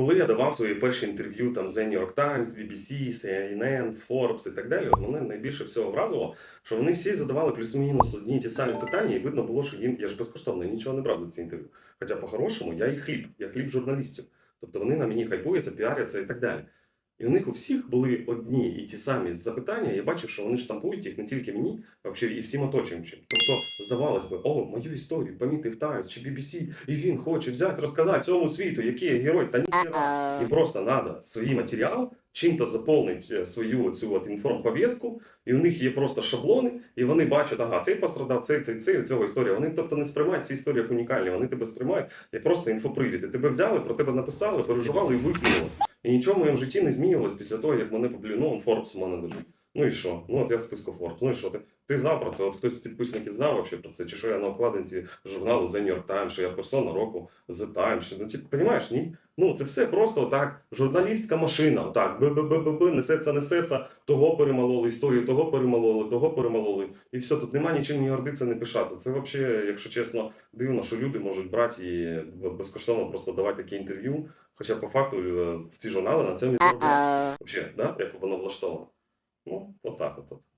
Коли я давав свої перші інтерв'ю там The New York Times, BBC, CNN, Forbes і так далі, мене найбільше всього вразило, що вони всі задавали плюс-мінус одні ті самі питання, і видно було, що їм я ж безкоштовно нічого не брав за ці інтерв'ю. Хоча по-хорошому я і хліб, я хліб журналістів. Тобто вони на мені хайпуються, піаряться і так далі. І у них у всіх були одні і ті самі запитання. Я бачив, що вони штампують їх не тільки мені, а і всім оточуючим. Тобто, здавалось би, о, мою історію помітив Times чи BBC, і він хоче взяти, розказати всьому світу, який я герой, та ніхера. Їм просто треба свій матеріал чим-то заповнити свою цю от інформповістку, і у них є просто шаблони, і вони бачать, ага, цей пострадав, цей, цей, цей, цього історія. Вони тобто не сприймають ці історії як унікальні, вони тебе сприймають як просто інфопривід. І тебе взяли, про тебе написали, переживали і викинули. І нічого в моєму житті не змінилось після того, як мене. Ну, менеджер. Forbes у мене лежить. Ну і що? Ну от я в списку Forbes. Ну і що ти? Ти знав про це? От хтось з підписників знав вообще про це? Чи що я на обкладинці журналу The New York Times, що я персона року The Times? Ну, ти розумієш, ні? Ну це все просто так. Журналістська машина. Отак, б-б-б-б, несеться, несеться, того перемололи, історію того перемололи, того перемололи. І все, тут нема нічим ні гордитися, не пишатися. Це взагалі, якщо чесно, дивно, що люди можуть брати і безкоштовно просто давати такі інтерв'ю. Хоча по факту е, в ці журнали на цьому. Взагалі, да? як воно влаштовано. Ну, отак от.